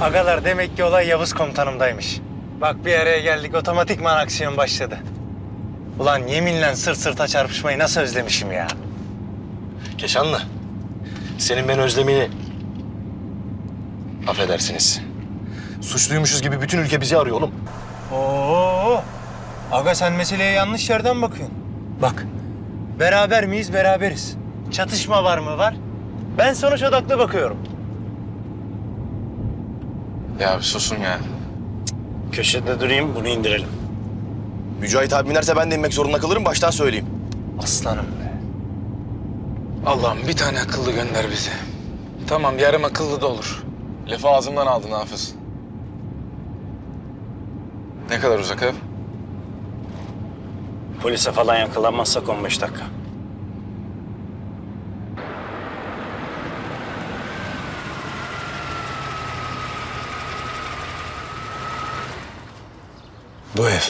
Agalar demek ki olay Yavuz komutanımdaymış. Bak bir araya geldik otomatikman aksiyon başladı. Ulan yeminle sırt sırta çarpışmayı nasıl özlemişim ya. Keşanlı. Senin ben özlemini... Affedersiniz. Suçluymuşuz gibi bütün ülke bizi arıyor oğlum. Oo. Aga sen meseleye yanlış yerden bakıyorsun. Bak. Beraber miyiz? Beraberiz. Çatışma var mı? Var. Ben sonuç odaklı bakıyorum. Ya bir susun ya. Köşede durayım bunu indirelim. Mücahit abi inerse ben de inmek zorunda kalırım baştan söyleyeyim. Aslanım be. Allah'ım bir tane akıllı gönder bize. Tamam yarım akıllı da olur. Lafı ağzımdan aldın Hafız. Ne kadar uzak ev? Polise falan yakalanmazsak 15 dakika. Bu ev.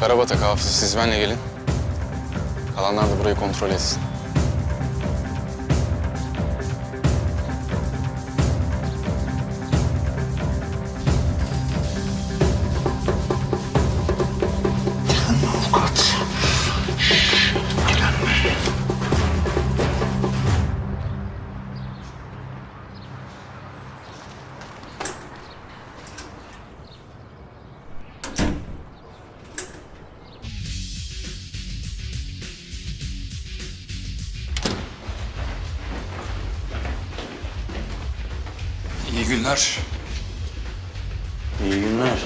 Karabatak Hafız siz benle gelin. Kalanlar da burayı kontrol etsin. Günler. İyi günler.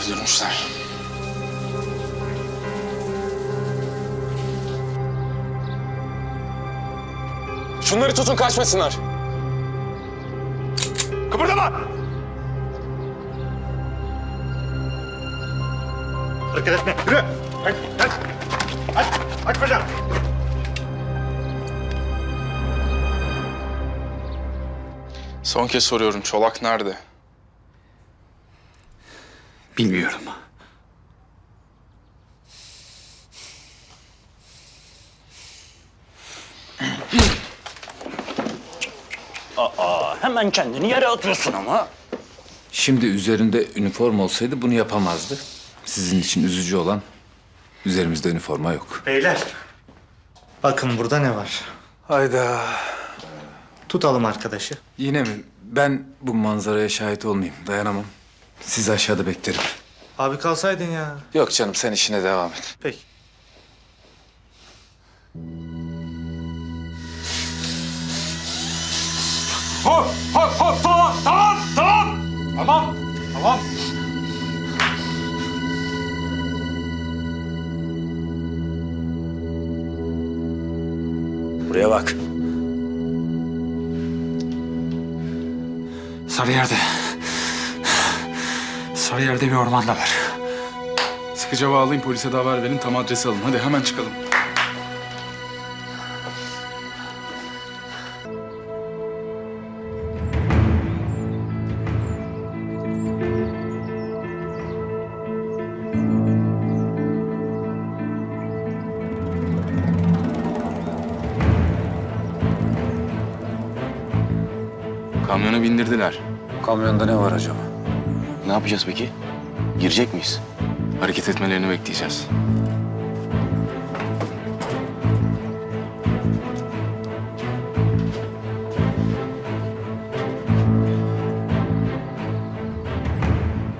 Öldürmüşler. Şunları tutun kaçmasınlar. Kıpırdama! Hareket etme. Yürü. Kaç, kaç. Aç, aç bacağını. Son kez soruyorum. Çolak nerede? Bilmiyorum. Aa, hemen kendini yere atıyorsun ama. Şimdi üzerinde üniforma olsaydı bunu yapamazdı. Sizin için üzücü olan üzerimizde üniforma yok. Beyler. Bakın burada ne var. Hayda. Tutalım arkadaşı. Yine mi? Ben bu manzaraya şahit olmayayım. Dayanamam. Sizi aşağıda beklerim. Abi kalsaydın ya. Yok canım sen işine devam et. Peki. Hop hop hop tamam tamam tamam. Tamam tamam. Buraya bak. Sarıyer'de. Sarıyer'de bir ormanda var. Sıkıca bağlayın polise de haber verin tam adresi alın. Hadi hemen çıkalım. Kamyona bindirdiler. Kamyonda ne var acaba? Ne yapacağız peki? Girecek miyiz? Hareket etmelerini bekleyeceğiz.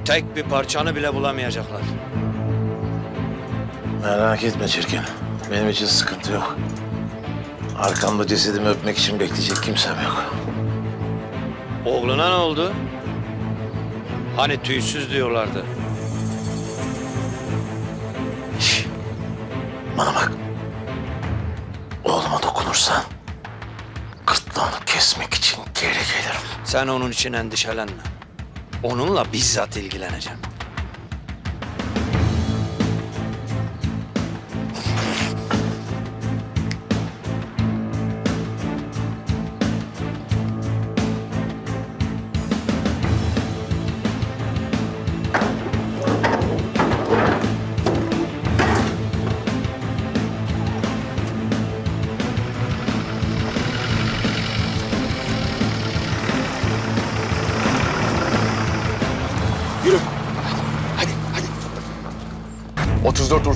tek bir parçanı bile bulamayacaklar. Merak etme Çirkin. Benim için sıkıntı yok. Arkamda cesedimi öpmek için bekleyecek kimsem yok. Oğluna ne oldu? Hani tüysüz diyorlardı. Şş, Bana bak. Oğluma dokunursan gırtlağını kesmek için geri gelirim. Sen onun için endişelenme. Onunla bizzat ilgileneceğim.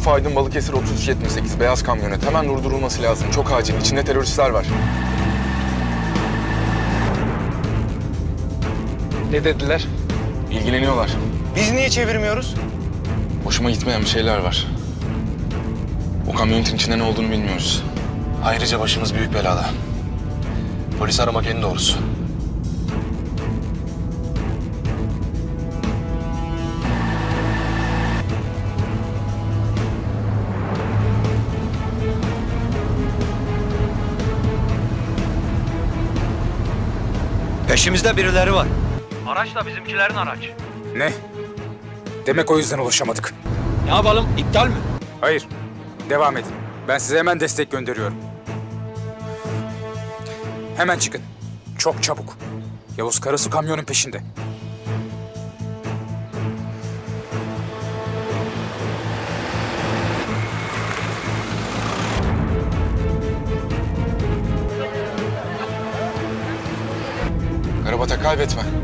Urfa Aydın Balıkesir 3378 beyaz kamyonet. Hemen durdurulması lazım. Çok acil. İçinde teröristler var. Ne dediler? İlgileniyorlar. Biz niye çevirmiyoruz? Hoşuma gitmeyen bir şeyler var. O kamyonetin içinde ne olduğunu bilmiyoruz. Ayrıca başımız büyük belada. Polis aramak en doğrusu. Peşimizde birileri var. Ne? Demek o yüzden ulaşamadık. Ne yapalım? İptal mi? Hayır. Devam edin. Ben size hemen destek gönderiyorum. Hemen çıkın. Çok çabuk. Yavuz karısı kamyonun peşinde. Karabatak kaybetme.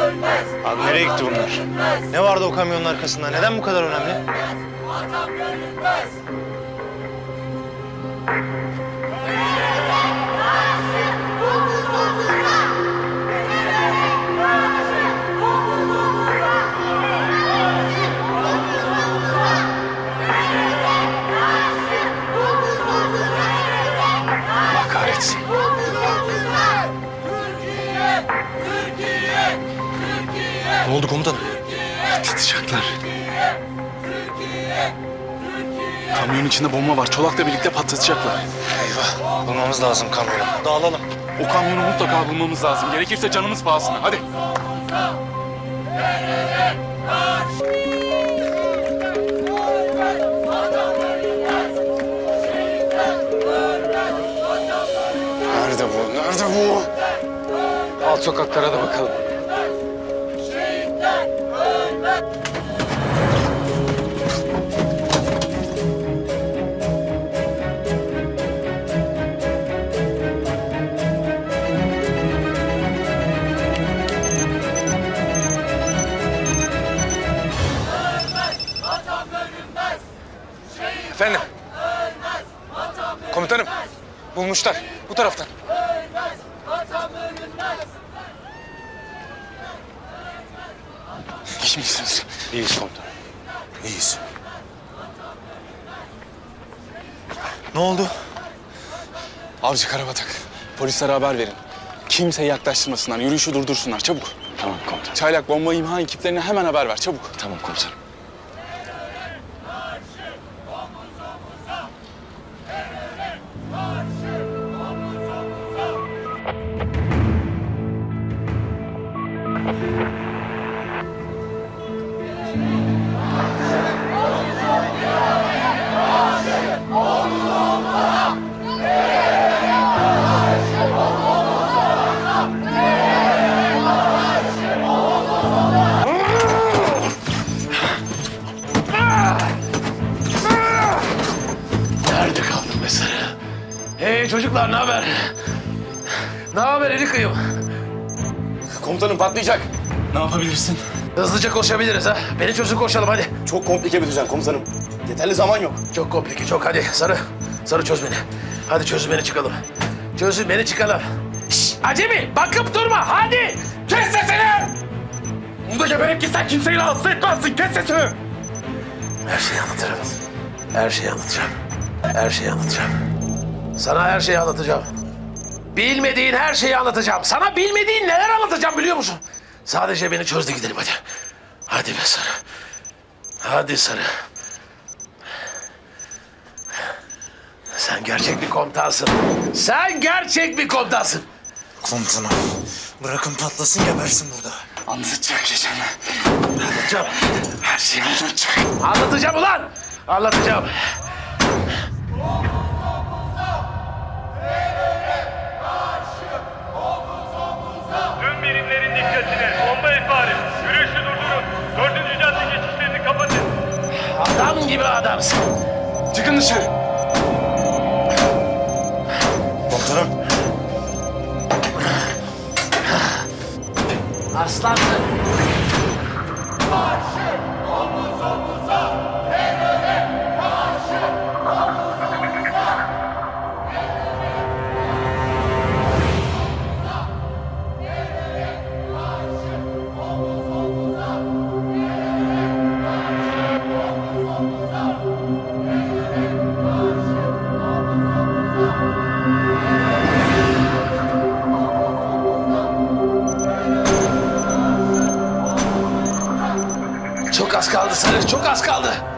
Abi nereye gitti bunlar? Ne vardı o kamyonun arkasında? Neden bu kadar önemli? Oldu komutanım? Patlatacaklar. Kamyonun içinde bomba var. Çolak'la birlikte patlatacaklar. Eyvah. Bulmamız lazım kamyonu. Dağılalım. O kamyonu mutlaka bulmamız lazım. Gerekirse canımız pahasına. Hadi. Nerede bu? Nerede bu? Alt sokaklara da bakalım. Efendim? Komutanım. Bulmuşlar. Bu taraftan. İyi misiniz? İyiyiz komutanım. İyiyiz. Ne oldu? Avcı Karabatak. Polislere haber verin. Kimseyi yaklaştırmasınlar. Yürüyüşü durdursunlar. Çabuk. Tamam komutanım. Çaylak bomba imha ekiplerine hemen haber ver. Çabuk. Tamam komutanım. Patlayacak. Ne yapabilirsin? Hızlıca koşabiliriz ha. Beni çözün koşalım hadi. Çok komplike bir düzen komutanım. Yeterli zaman yok. Çok komplike çok hadi Sarı. Sarı çöz beni. Hadi çöz beni çıkalım. Çözün beni çıkalım. Şşş acemi bakıp durma hadi. Kes sesini. Burada geberip gitsen kimseyi rahatsız etmezsin. Kes sesini. Her şeyi anlatırım. Her şeyi anlatacağım. Her şeyi anlatacağım. Sana her şeyi anlatacağım. Bilmediğin her şeyi anlatacağım. Sana bilmediğin neler anlatacağım biliyor musun? Sadece beni çöz de gidelim hadi. Hadi be Sarı. Hadi Sarı. Sen gerçek bir komutansın. Sen gerçek bir komutansın. Komutanım. Bırakın patlasın gebersin burada. Anlatacak geçen. Anlatacağım. Her şeyi anlatacak. Anlatacağım ulan. Anlatacağım. Az kaldı.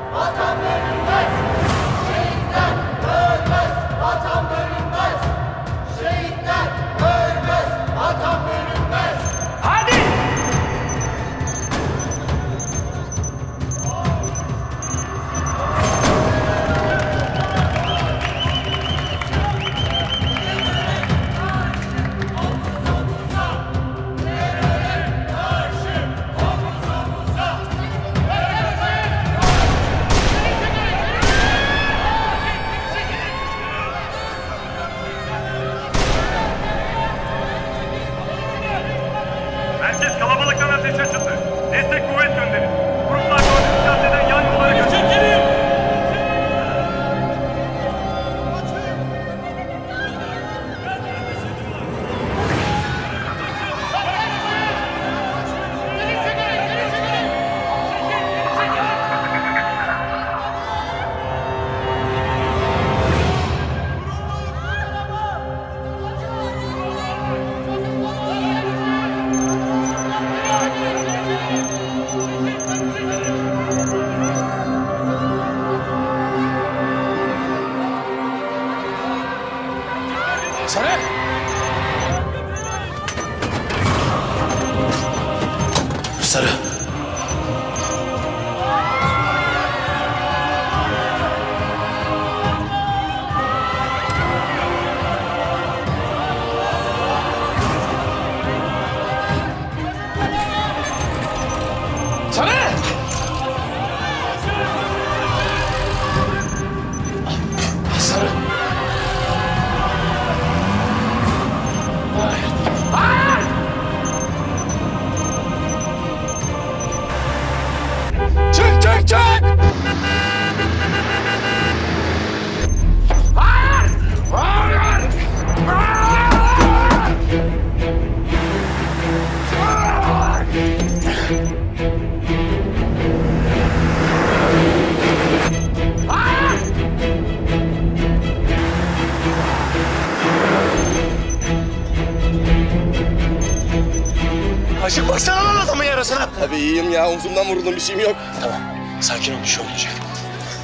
Vuruldum. Bir şeyim yok. Tamam. Sakin ol bir şey olmayacak.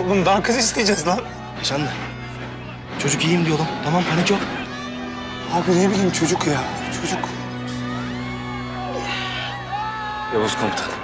Oğlum daha kız isteyeceğiz lan. Sen de. Çocuk iyiyim diyor oğlum. Tamam panik yok. Abi ne bileyim çocuk ya. Çocuk. Yavuz komutan.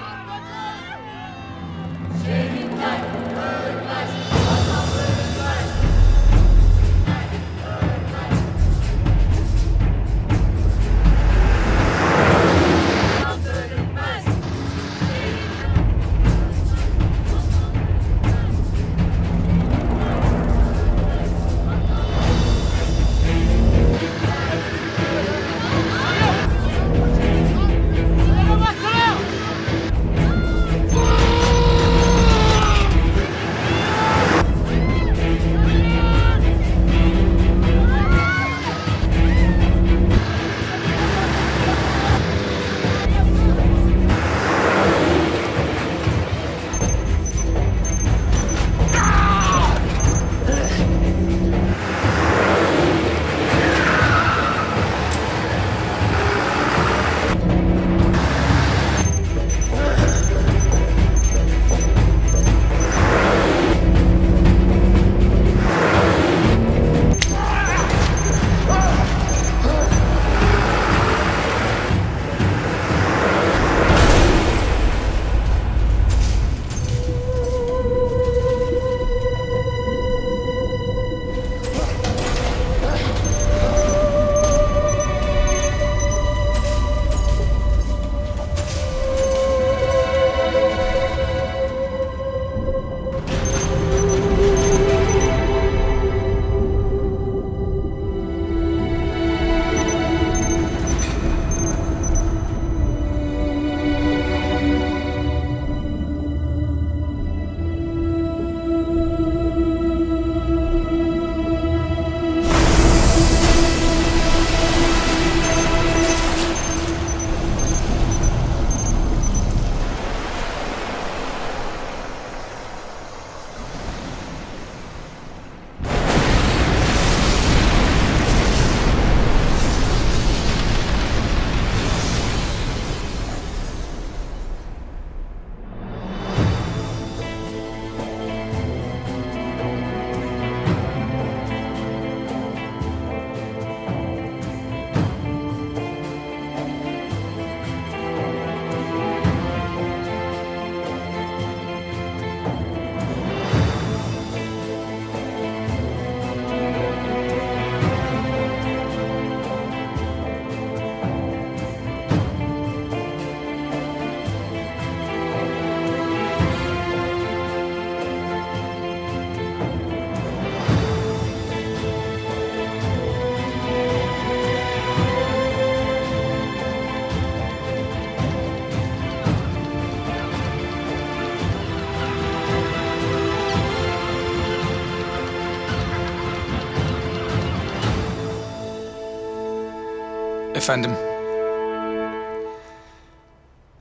Efendim,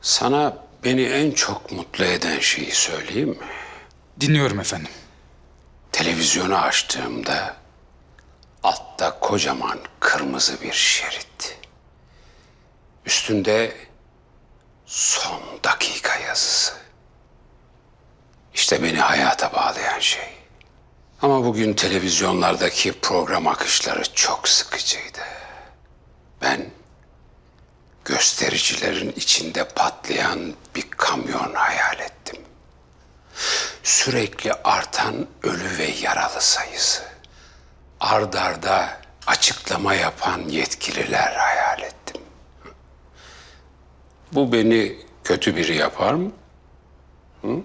Sana beni en çok mutlu eden şeyi söyleyeyim mi? dinliyorum efendim. Televizyonu açtığımda altta kocaman kırmızı bir şerit. Üstünde son dakika yazısı. İşte beni hayata bağlayan şey. Ama bugün televizyonlardaki program akışları çok sıkıcıydı. Ben göstericilerin içinde patlayan bir kamyon hayal ettim. Sürekli artan ölü ve yaralı sayısı. Ard arda açıklama yapan yetkililer hayal ettim. Bu beni kötü biri yapar mı? Hı?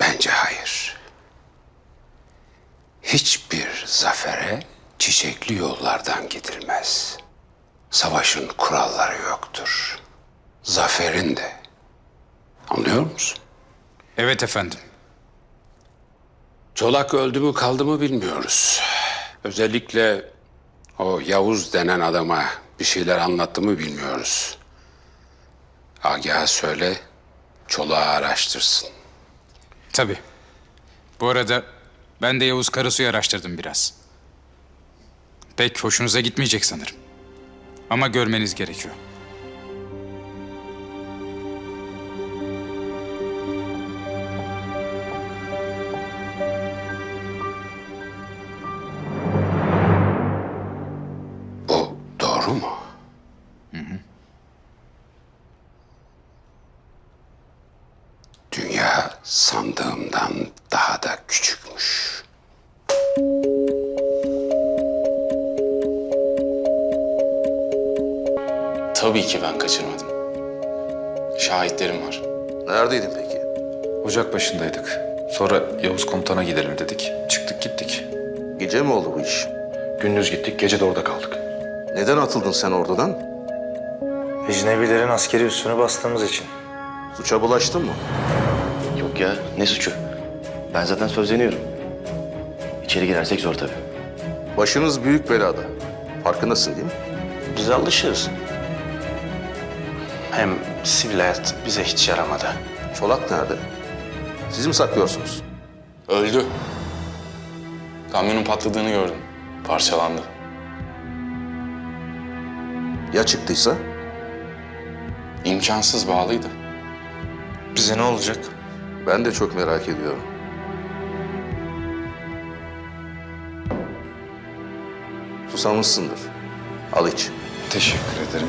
Bence hayır. Hiçbir zafere çiçekli yollardan gidilmez. Savaşın kuralları yoktur. Zaferin de. Anlıyor musun? Evet efendim. Çolak öldü mü kaldı mı bilmiyoruz. Özellikle o Yavuz denen adama bir şeyler anlattı mı bilmiyoruz. Agah söyle, Çolak'ı araştırsın. Tabii. Bu arada ben de Yavuz Karasu'yu araştırdım biraz. Pek hoşunuza gitmeyecek sanırım. Ama görmeniz gerekiyor. Ocak başındaydık. Sonra Yavuz komutana gidelim dedik. Çıktık gittik. Gece mi oldu bu iş? Gündüz gittik, gece de orada kaldık. Neden atıldın sen oradan? Ecnebilerin askeri üssünü bastığımız için. Suça bulaştın mı? Yok ya ne suçu? Ben zaten sözleniyorum. İçeri girersek zor tabii. Başınız büyük belada. Farkındasın değil mi? Biz alışırız. Hem sivil hayat bize hiç yaramadı. Çolak nerede? Siz mi saklıyorsunuz? Öldü. Kamyonun patladığını gördüm. Parçalandı. Ya çıktıysa? İmkansız bağlıydı. Bize ne olacak? Ben de çok merak ediyorum. Susamışsındır. Al iç. Teşekkür ederim.